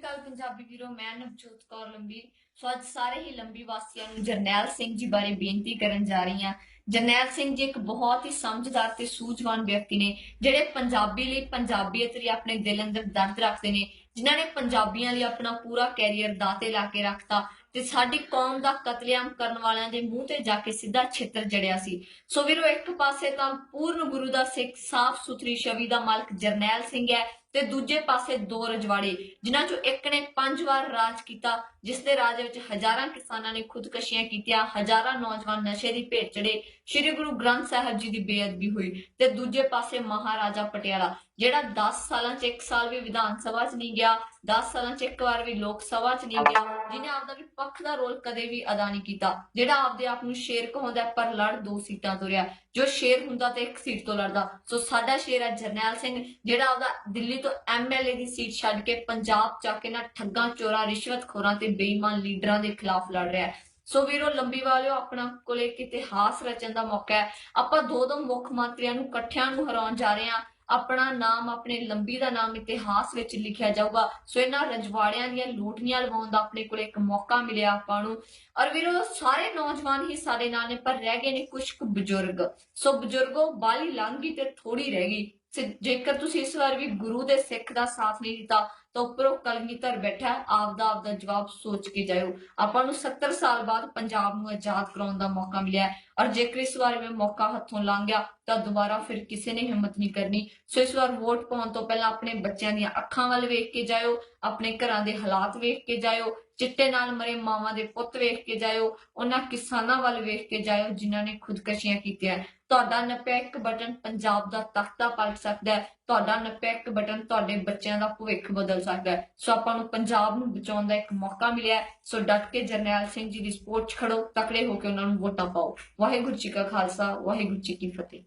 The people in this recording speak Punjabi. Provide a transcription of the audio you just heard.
ਅਕਾਲ ਪੰਜਾਬੀ ਵੀਰੋ, ਮੈਂ ਨਵਜੋਤ ਕੌਰ ਲੰਬੀ। ਸੋ ਅੱਜ ਸਾਰੇ ਹੀ ਲੰਬੀ ਵਾਸੀਆਂ ਨੂੰ ਜਰਨੈਲ ਸਿੰਘ ਜੀ ਬਾਰੇ ਬੇਨਤੀ ਕਰਨ ਜਾ ਰਹੀ ਹਾਂ। ਜਰਨੈਲ ਸਿੰਘ ਜੀ ਇੱਕ ਬਹੁਤ ਹੀ ਸਮਝਦਾਰ ਤੇ ਸੂਝਵਾਨ ਵਿਅਕਤੀ ਨੇ, ਜਿਹੜੇ ਪੰਜਾਬੀ ਲਈ ਪੰਜਾਬੀਅਤ ਲਈ ਆਪਣੇ ਦਿਲ ਅੰਦਰ ਦਰਦ ਰੱਖਦੇ ਨੇ, ਜਿਨ੍ਹਾਂ ਨੇ ਪੰਜਾਬੀਆਂ ਲਈ ਆਪਣਾ ਪੂਰਾ ਕੈਰੀਅਰ ਦਾਤੇ ਲਾ ਕੇ ਰੱਖਤਾ ਤੇ ਸਾਡੀ ਕੌਮ ਦਾ ਕਤਲੇਆਮ ਕਰਨ ਵਾਲਿਆਂ ਦੇ ਮੂੰਹ ਤੇ ਜਾ ਕੇ ਸਿੱਧਾ ਛੇਤਰ ਜੜਿਆ ਸੀ। ਸੋ ਵੀਰੋ, ਇੱਕ ਪਾਸੇ ਤਾਂ ਪੂਰਨ ਗੁਰੂ ਦਾ ਸਿੱਖ ਸਾਫ਼ ਸੁਥਰੀ ਛਵੀ ਦਾ ਮਾਲਕ ਜਰਨੈਲ ਸਿੰਘ ਹੈ ਤੇ ਦੂਜੇ ਪਾਸੇ ਦੋ ਰਜਵਾੜੇ, ਜਿਨ੍ਹਾਂ ਚੋਂ ਇੱਕ ਨੇ ਪੰਜ ਵਾਰ ਰਾਜ ਕੀਤਾ, ਜਿਸ ਦੇ ਰਾਜ ਵਿੱਚ ਹਜ਼ਾਰਾਂ ਕਿਸਾਨਾਂ ਨੇ ਖੁਦਕਸ਼ੀਆਂ ਕੀਤੀਆਂ, ਹਜ਼ਾਰਾਂ ਨੌਜਵਾਨ ਨਸ਼ੇ ਦੀ ਭੇਟ ਚੜੇ, ਸ੍ਰੀ ਗੁਰੂ ਗ੍ਰੰਥ ਸਾਹਿਬ ਜੀ ਦੀ ਬੇਅਦਬੀ ਹੋਈ ਤੇ ਦੂਜੇ ਪਾਸੇ ਮਹਾਰਾਜਾ ਪਟਿਆਲਾ, ਜਿਹੜਾ 10 ਸਾਲਾਂ 'ਚ ਇੱਕ ਸਾਲ ਵੀ ਵਿਧਾਨ ਸਭਾ 'ਚ ਨਹੀਂ ਗਿਆ 10 ਸਾਲਾਂ 'ਚ ਇੱਕ ਵਾਰ ਵੀ ਲੋਕ ਸਭਾ 'ਚ ਨਹੀਂ ਗਿਆ ਜਿਹਨੇ ਆਪਦਾ ਵੀ ਪੱਖ ਦਾ ਰੋਲ ਕਦੇ ਵੀ ਅਦਾ ਨਹੀਂ ਕੀਤਾ, ਜਿਹੜਾ ਆਪਦੇ ਆਪ ਨੂੰ ਸ਼ੇਰ ਕਹਾਉਂਦਾ ਪਰ ਲੜ ਦੋ ਸੀਟਾਂ ਤੋਂ ਰਿਹਾ, ਜੋ ਸ਼ੇਰ ਹੁੰਦਾ ਤੇ ਇੱਕ ਸੀਟ ਤੋਂ ਲੜਦਾ, ਸੋ ਸਾਡਾ ਸ਼ੇਰ ਹੈ ਜਰਨੈਲ ਸਿੰਘ, ਜਿਹੜਾ ਆਪਦਾ ਦਿੱਲੀ ਤੋਂ ਐਮਐਲਏ ਦੀ ਸੀਟ ਛੱਡ ਕੇ ਪੰਜਾਬ ਚ ਕੇ ਨਾ ਠੱਗਾਂ, ਚੋਰਾਂ, ਰਿਸ਼ਵਤਖੋਰਾਂ ਤੇ ਬੇਈਮਾਨ ਲੀਡਰਾਂ ਦੇ ਖਿਲਾਫ ਲੜ ਰਿਹਾ ਹੈ। ਸੋ ਵੀਰੋ, ਲੰਬੀ ਵਾਲਿਓ, ਆਪਣਾ ਕੋਲੇ ਇੱਕ ਇਤਿਹਾਸ ਰਚਣ ਦਾ ਮੌਕਾ ਹੈ। ਆਪਾਂ ਦੋ ਦੋ ਮੁੱਖ ਮੰਤਰੀਆਂ ਨੂੰ ਇਕੱਠਿਆਂ ਨੂੰ ਹਰਾਉਣ ਜਾ ਰਹੇ ਹਾਂ। ਆਪਣਾ ਨਾਮ, ਆਪਣੇ ਲੰਬੀ ਦਾ ਨਾਮ ਇਤਿਹਾਸ ਵਿੱਚ ਲਿਖਿਆ ਜਾਊਗਾ। ਸੋ ਇਹਨਾਂ ਰਜਵਾੜਿਆਂ ਦੀਆਂ ਲੂਟਨੀਆਂ ਲਵਾਉਣ ਦਾ ਆਪਣੇ ਕੋਲ ਇੱਕ ਮੌਕਾ ਮਿਲਿਆ ਆਪਾਂ ਨੂੰ। ਔਰ ਵੀਰੋ, ਸਾਰੇ ਨੌਜਵਾਨ ਹੀ ਸਾਡੇ ਨਾਲ ਨੇ, ਪਰ ਰਹਿ ਗਏ ਨੇ ਕੁਝ ਕੁ ਬਜ਼ੁਰਗ। ਸੋ ਬਜ਼ੁਰਗੋ, ਬਾਲੀ ਗਈ ਤੇ ਥੋੜੀ ਰਹਿ ਗਈ। ਜੇਕਰ ਤੁਸੀਂ ਇਸ ਵਾਰ ਵੀ ਗੁਰੂ ਦੇ ਸਿੱਖ ਦਾ ਸਾਥ ਨਹੀਂ ਦਿੱਤਾ ਤਾਂ ਉੱਪਰੋਂ ਕਲਗੀਧਰ ਬੈਠਾ ਹੈ, ਆਪਦਾ ਆਪਦਾ ਜਵਾਬ ਸੋਚ ਕੇ ਜਾਇਓ। ਆਪਾਂ ਨੂੰ 70 ਸਾਲ ਬਾਅਦ ਪੰਜਾਬ ਨੂੰ ਆਜ਼ਾਦ ਕਰਾਉਣ ਦਾ ਮੌਕਾ ਮਿਲਿਆ ਔਰ ਜੇਕਰ ਇਸ ਵਾਰ ਵੀ ਮੌਕਾ ਹੱਥੋਂ ਲੰਘ ਗਿਆ ਤਾਂ ਦੁਬਾਰਾ ਫਿਰ ਕਿਸੇ ਨੇ ਹਿੰਮਤ ਨਹੀਂ ਕਰਨੀ। ਸੋ ਇਸ ਵਾਰ ਵੋਟ ਪਾਉਣ ਤੋਂ ਪਹਿਲਾਂ ਆਪਣੇ ਬੱਚਿਆਂ ਦੀਆਂ ਅੱਖਾਂ ਵੱਲ ਵੇਖ ਕੇ ਜਾਇਓ ਆਪਣੇ ਘਰਾਂ ਦੇ ਹਾਲਾਤ ਵੇਖ ਕੇ ਜਾਇਓ ਚਿੱਟੇ ਨਾਲ ਮਰੇ ਮਾਵਾਂ ਦੇ ਪੁੱਤ ਵੇਖ ਕੇ ਜਾਇਓ ਉਹਨਾਂ ਕਿਸਾਨਾਂ ਵੱਲ ਵੇਖ ਕੇ ਜਾਇਓ ਜਿਨ੍ਹਾਂ ਨੇ ਖੁਦਕਸ਼ੀਆਂ ਕੀਤੀਆਂ। ਤੁਹਾਡਾ ਨੱਪਿਆ ਇੱਕ ਬਟਨ ਪੰਜਾਬ ਦਾ ਤਖਤਾ ਪਲਟ ਸਕਦਾ ਹੈ। ਤੁਹਾਡਾ ਨੱਪਿਆ ਇੱਕ ਬਟਨ ਤੁਹਾਡੇ ਬੱਚਿਆਂ ਦਾ ਭਵਿੱਖ ਬਦਲ ਸਕਦਾ ਹੈ। ਸੋ ਆਪਾਂ ਨੂੰ ਪੰਜਾਬ ਨੂੰ ਬਚਾਉਣ ਦਾ ਇੱਕ ਮੌਕਾ ਮਿਲਿਆ ਸੋ ਡਟ ਕੇ ਜਰਨੈਲ ਸਿੰਘ ਜੀ ਦੀ ਸਪੋਰਟ 'ਚ ਖੜੋ, ਤਕੜੇ ਹੋ ਕੇ ਉਹਨਾਂ ਨੂੰ ਵੋਟਾਂ ਪਾਓ। ਵਾਹਿਗੁਰੂ ਜੀ ਕਾ ਖਾਲਸਾ, ਵਾਹਿਗੁਰੂ ਜੀ ਕੀ ਫਤਿਹ।